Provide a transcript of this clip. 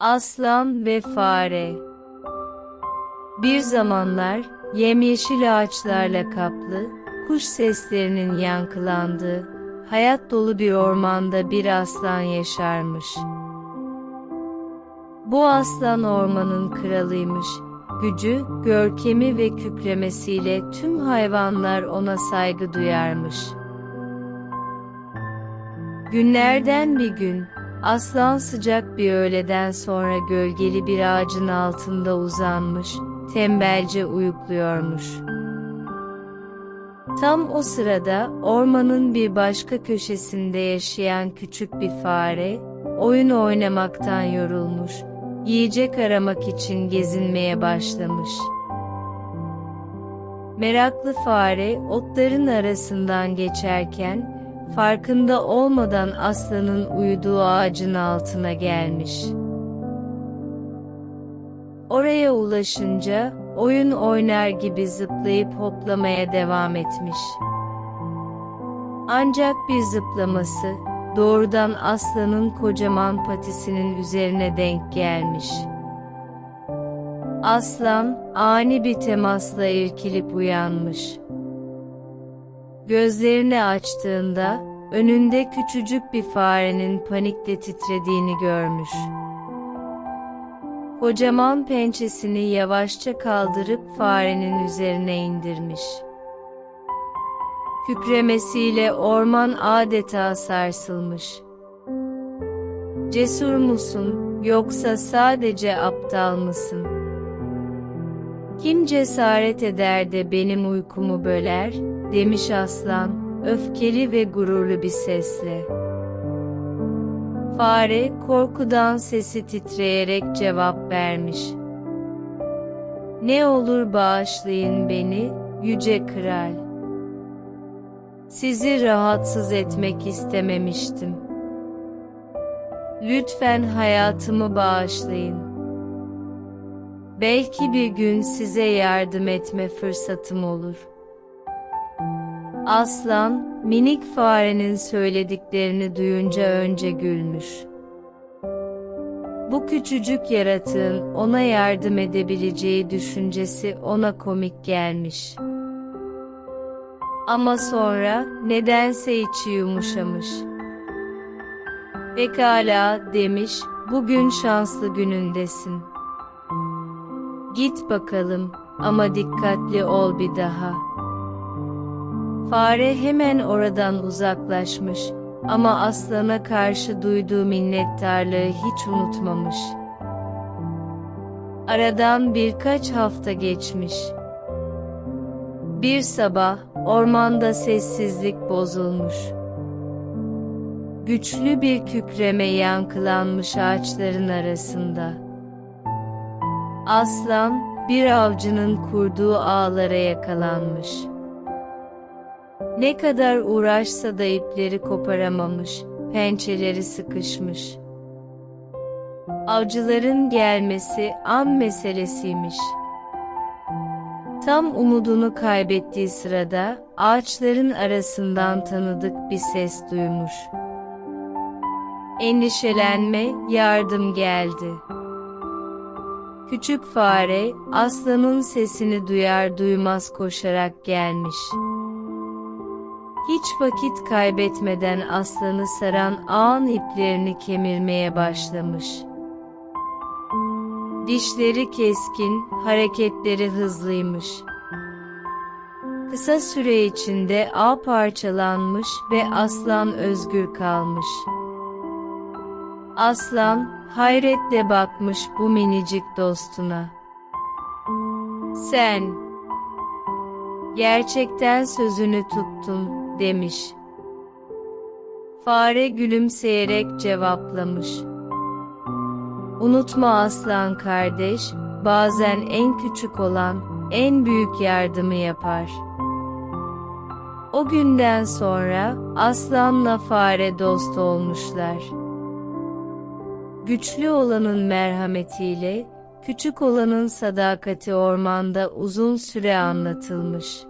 Aslan ve Fare Bir zamanlar yemyeşil ağaçlarla kaplı, kuş seslerinin yankılandığı, hayat dolu bir ormanda bir aslan yaşarmış. Bu aslan ormanın kralıymış. Gücü, görkemi ve kükremesiyle tüm hayvanlar ona saygı duyarmış. Günlerden bir gün, aslan sıcak bir öğleden sonra gölgeli bir ağacın altında uzanmış, tembelce uyukluyormuş. Tam o sırada ormanın bir başka köşesinde yaşayan küçük bir fare, oyun oynamaktan yorulmuş, yiyecek aramak için gezinmeye başlamış. Meraklı fare otların arasından geçerken, farkında olmadan aslanın uyuduğu ağacın altına gelmiş. Oraya ulaşınca oyun oynar gibi zıplayıp hoplamaya devam etmiş. Ancak bir zıplaması doğrudan aslanın kocaman patisinin üzerine denk gelmiş. Aslan ani bir temasla irkilip uyanmış. Gözlerini açtığında önünde küçücük bir farenin panikle titrediğini görmüş. Kocaman pençesini yavaşça kaldırıp farenin üzerine indirmiş. Kükremesiyle orman adeta sarsılmış. Cesur musun, yoksa sadece aptal mısın? Kim cesaret eder de benim uykumu böler, demiş aslan, öfkeli ve gururlu bir sesle. Fare korkudan sesi titreyerek cevap vermiş. Ne olur bağışlayın beni, yüce kral. Sizi rahatsız etmek istememiştim. Lütfen hayatımı bağışlayın. Belki bir gün size yardım etme fırsatım olur. Aslan, minik farenin söylediklerini duyunca önce gülmüş. Bu küçücük yaratığın ona yardım edebileceği düşüncesi ona komik gelmiş. Ama sonra nedense içi yumuşamış. Pekala demiş, bugün şanslı günündesin. Git bakalım ama dikkatli ol bir daha. Fare hemen oradan uzaklaşmış ama aslana karşı duyduğu minnettarlığı hiç unutmamış. Aradan birkaç hafta geçmiş. Bir sabah ormanda sessizlik bozulmuş. Güçlü bir kükreme yankılanmış ağaçların arasında. Aslan bir avcının kurduğu ağlara yakalanmış. Ne kadar uğraşsa da ipleri koparamamış, pençeleri sıkışmış. Avcıların gelmesi an meselesiymiş. Tam umudunu kaybettiği sırada ağaçların arasından tanıdık bir ses duymuş. Endişelenme, yardım geldi. Küçük fare, aslanın sesini duyar duymaz koşarak gelmiş. Hiç vakit kaybetmeden aslanı saran ağın iplerini kemirmeye başlamış. Dişleri keskin, hareketleri hızlıymış. Kısa süre içinde ağ parçalanmış ve aslan özgür kalmış. Aslan, hayretle bakmış bu minicik dostuna. Sen, gerçekten sözünü tuttun, demiş. Fare gülümseyerek cevaplamış. Unutma aslan kardeş, bazen en küçük olan, en büyük yardımı yapar. O günden sonra aslanla fare dost olmuşlar. Güçlü olanın merhametiyle, küçük olanın sadakati ormanda uzun süre anlatılmış.